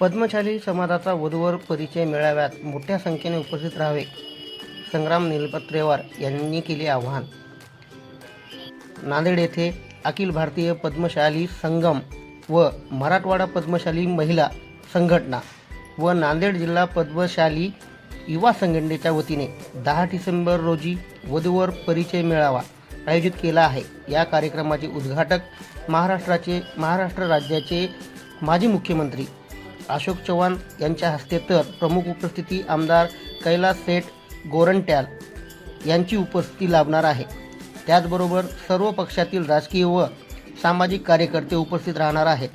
पद्मशाली समाजाचा वधूवर परिचय मेळाव्यात मोठ्या संख्येने उपस्थित राहावे संग्राम निलपत्रेवार यांनी केले आवाहन. नांदेड येथे अखिल भारतीय पद्मशाली संगम व मराठवाडा पद्मशाली महिला संघटना व नांदेड जिल्हा पद्मशाली युवा संघटनेच्या वतीने दहा डिसेंबर रोजी वधूवर परिचय मेळावा आयोजित केला आहे. या कार्यक्रमाचे उद्घाटक महाराष्ट्राचे महाराष्ट्र राज्याचे माजी मुख्यमंत्री अशोक चव्हाण यांच्या हस्ते तर प्रमुख उपस्थिती आमदार कैलास सेठ गोरंट्याल यांची उपस्थिती लाभणार आहे. त्याचबरोबर सर्व पक्षातील राजकीय व सामाजिक कार्यकर्ते उपस्थित राहणार आहेत.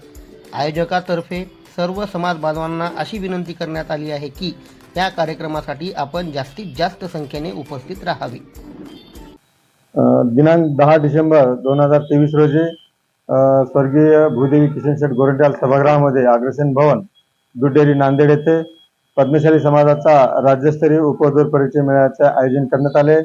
आयोजकातर्फे सर्व समाज बांधवांना अशी विनंती करण्यात आली आहे की या कार्यक्रमासाठी आपण जास्तीत जास्त संख्येने उपस्थित राहावे. दिनांक दहा डिसेंबर दोन हजार तेवीस रोजी स्वर्गीय भूदेवी किशन शेठ गोरंट्याल सभागृहामध्ये अग्रसेन भवन दुडेरी नांदेड येथे पद्मशाली समाजाचा राज्यस्तरीय उपदूर परिचय मेळाव्याचे आयोजन करण्यात आले.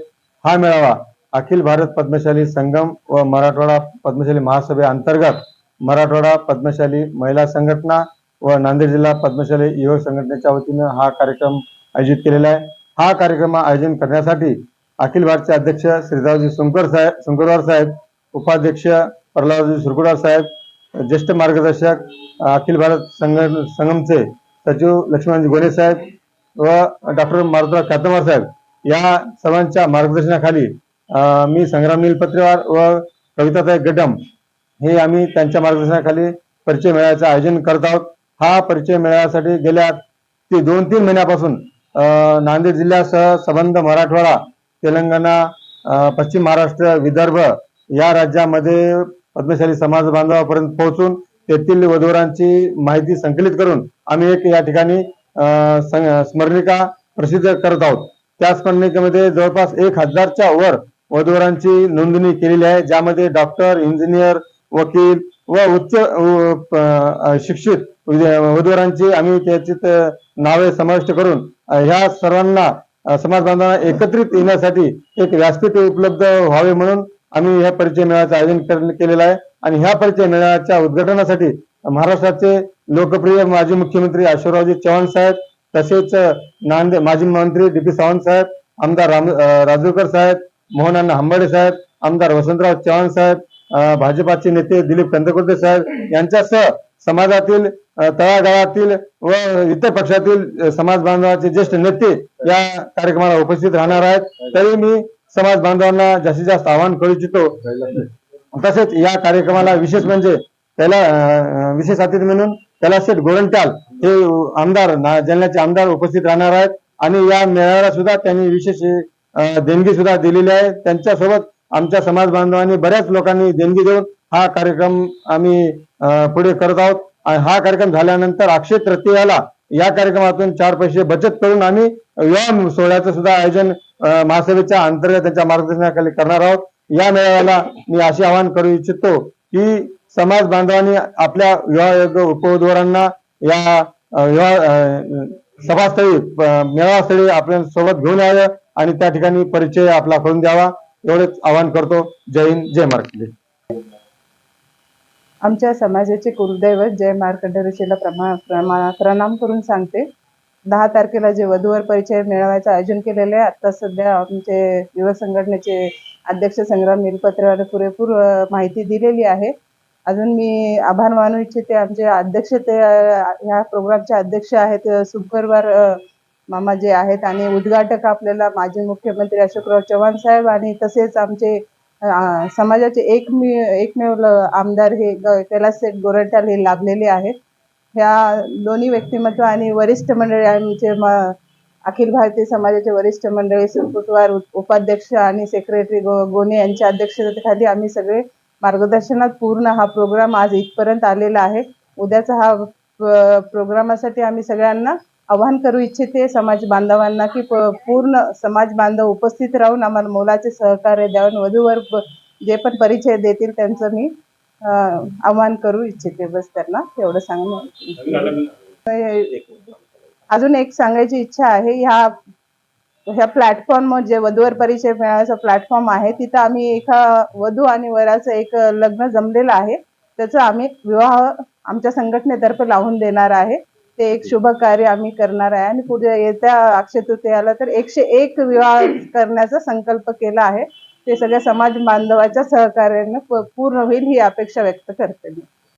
हा मेळावा अखिल भारत पद्मशाली संगम व मराठवाडा पद्मशाली महासभेअंतर्गत मराठवाडा पद्मशाली महिला संघटना व नांदेड जिल्हा पद्मशाली युवक संघटनेच्या वतीनं हा कार्यक्रम आयोजित केलेला आहे. हा कार्यक्रम आयोजन करण्यासाठी अखिल भारतचे अध्यक्ष श्रीरावजी सुंकर साहेब सुंकरवार साहेब उपाध्यक्ष प्रल्हादजी सुरकुडार साहेब ज्येष्ठ मार्गदर्शक अखिल भारत संघ संगमचे सचिव लक्ष्मणजी गोले साहेब व डॉक्टर मारुतराव ख्यातमार साहेब या सर्वांच्या मार्गदर्शनाखाली मी संग्राम नीलपत्रेवार व कविताताई गडम हे आम्ही त्यांच्या मार्गदर्शनाखाली परिचय मेळाव्याचं आयोजन करत आहोत. हा परिचय मेळाव्यासाठी गेल्या ते दोन तीन महिन्यापासून नांदेड जिल्ह्यासह संबंध मराठवाडा तेलंगणा पश्चिम महाराष्ट्र विदर्भ या राज्यामध्ये पद्मशाली समाज बांधवापर्यंत पोहोचून तेथील वधूवरांची माहिती संकलित करून आम्ही एक या ठिकाणी सं- स्मरणिका प्रसिद्ध करत आहोत. त्या स्मरणिकेमध्ये जवळपास एक हजारच्या वर वधूवरांची नोंदणी केलेली आहे ज्यामध्ये डॉक्टर इंजिनियर वकील व उच्च शिक्षित वधूवरांची आम्ही त्याची नावे समाविष्ट करून ह्या सर्वांना समाज बांधवांना एकत्रित येण्यासाठी एक व्यासपीठ उपलब्ध व्हावे म्हणून आम्ही ह्या परिचय मेळाचं आयोजन केलेलं आहे. आणि ह्या परिचय मेळाव्याच्या उद्घाटनासाठी महाराष्ट्राचे लोकप्रिय माजी मुख्यमंत्री अशोकरावजी चव्हाण साहेब तसेच नांदे माजी मंत्री डी पी सावंत साहेब आमदार राम राजूरकर साहेब मोहनअण्णा हंबाडे साहेब आमदार वसंतराव चव्हाण साहेब भाजपाचे नेते दिलीप कंदकुर्ते साहेब यांच्यासह समाजातील तळागाळातील व इतर पक्षातील समाज बांधवाचे ज्येष्ठ नेते या कार्यक्रमाला उपस्थित राहणार आहेत. तरी मी समाज बांधवांना जास्तीत जास्त आवाहन करू इच्छितो. तसेच या कार्यक्रमाला विशेष म्हणजे त्याला विशेष अतिथी म्हणून त्याला शेठ गोरंट्याल हे आमदार ना- जालन्याचे आमदार उपस्थित राहणार आहेत. आणि या मेळाव्याला सुद्धा त्यांनी विशेष देणगी सुद्धा दिलेली आहे. त्यांच्यासोबत आमच्या समाज बांधवांनी बऱ्याच लोकांनी देणगी देऊन हा कार्यक्रम आम्ही पुढे करत आहोत. आणि हा कार्यक्रम झाल्यानंतर अक्षय तृतीयाला या कार्यक्रमातून चार पैसे बचत करून आम्ही विवाह सोहळ्याचं सुद्धा आयोजन महासभेच्या अंतर्गत त्यांच्या मार्गदर्शनाखाली करणार आहोत. या मेळाव्याला मी असे आवाहन करू इच्छितो की समाज बांधवांनी आपल्या विवाहयोग्य उपवधूवरांना या विवाह सभास्थळी मेळावास्थळी आपल्यासोबत घेऊन यावं आणि त्या ठिकाणी परिचय आपला करून द्यावा. एवढेच आवाहन करतो. जय हिंद जय महाराष्ट्र. आमच्या समाजाचे कुलदैवत जय मार्कंड ऋषीला प्रमा प्रमा प्रणाम करून सांगते. दहा तारखेला जे वधूवर परिचय मिळवायचं आयोजन केलेलं आहे आत्ता सध्या आमचे युवा संघटनेचे अध्यक्ष संग्राम निलपत्रेवाले पुरेपूर माहिती दिलेली आहे. अजून मी आभार मानू इच्छिते आमचे अध्यक्ष ते ह्या प्रोग्रामचे अध्यक्ष आहेत अ, सुपरवार मामा जे आहेत आणि उद्घाटक आपल्याला माजी मुख्यमंत्री अशोकराव चव्हाण साहेब आणि तसेच आमचे समाजाचे एकमे एकमेव आमदार हे ग- कैलास शेठ गोरंट्याल हे लाभलेले आहेत. ह्या दोन्ही व्यक्तिमत्व आणि वरिष्ठ मंडळी आमचे म अखिल भारतीय समाजाचे वरिष्ठ मंडळी सुकुटवार उपाध्यक्ष आणि सेक्रेटरी गो गोने यांच्या अध्यक्षतेखाली आम्ही सगळे मार्गदर्शनात पूर्ण हा प्रोग्राम आज इथपर्यंत आलेला आहे. उद्याचा हा प्रोग्रामासाठी आम्ही सगळ्यांना आवाहन करू इच्छिते समाज बांधवांना की प- पूर्ण समाज बांधव उपस्थित राहून आम्हाला मोलाचे सहकार्य द्यावं वधूवर जे पण परिचय देतील त्यांचं मी आवाहन करू इच्छिते. बस त्यांना एवढं सांगणं अजून एक सांगायची इच्छा आहे ह्या ह्या प्लॅटफॉर्म जे वधूवर परिचय मिळायचा प्लॅटफॉर्म आहे तिथं आम्ही एका वधू आणि वराचं एक लग्न जमलेलं आहे. त्याचं आम्ही विवाह आमच्या संघटनेतर्फे लावून देणार आहे. ते एक शुभ कार्य आम्ही करणार आहे. आणि पुढे येत्या अक्षय तृतीयाला तर एकशे एक विवाह करण्याचा संकल्प केला आहे. ते सगळ्या समाज बांधवाच्या सहकार्याने पूर्ण होईल ही अपेक्षा व्यक्त करते मी.